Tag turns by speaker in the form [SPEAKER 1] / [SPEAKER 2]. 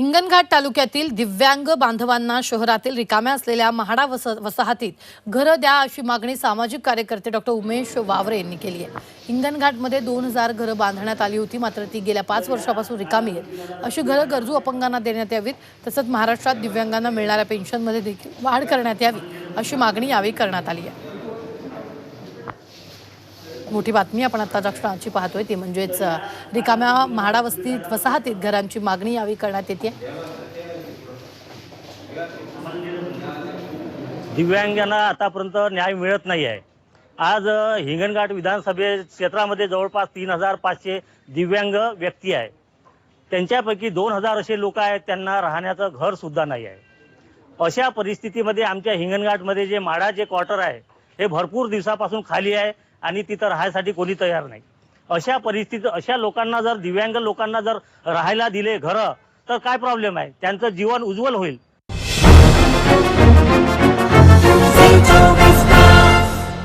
[SPEAKER 1] हिंगणघाट तालुक्यातील दिव्यांग बांधवांना शहरातील रिकाम्या असलेल्या म्हाडा वस वसाहतीत घरं द्या अशी मागणी सामाजिक कार्यकर्ते डॉक्टर उमेश वावरे यांनी केली आहे. हिंगणघाटमध्ये दोन हजार घरं बांधण्यात आली होती मात्र ती गेल्या पाच वर्षापासून रिकामी आहेत. अशी घरं गरजू अपंगांना देण्यात यावीत तसंच महाराष्ट्रात दिव्यांगांना मिळणाऱ्या पेन्शनमध्ये देखील वाढ करण्यात यावी अशी मागणी यावेळी करण्यात आली आहे. मोठी बातमी आपण आता ज्या क्षणाची पाहतोय. ती म्हणजेच रिकाम्या म्हाडा वस्तीत वसाहतीत घरांची मागणी यावी करण्यात येते.
[SPEAKER 2] दिव्यांगांना आतापर्यंत न्याय मिळत नाही आहे. आज हिंगणघाट विधानसभे क्षेत्रामध्ये जवळपास तीन हजार पाचशे दिव्यांग व्यक्ती आहे. त्यांच्यापैकी दोन हजार असे लोक आहेत त्यांना राहण्याचं घर सुद्धा नाही आहे. अशा परिस्थितीमध्ये आमच्या हिंगणघाटमध्ये जे माडाचे क्वार्टर आहे हे भरपूर दिवसापासून खाली आहे आणि तिथं राहायसाठी कोणी तयार नाही. अशा परिस्थितीत अशा लोकांना जर दिव्यांग लोकांना जर राहायला दिले घरं तर काय प्रॉब्लेम आहे? त्यांचं जीवन उज्ज्वल होईल.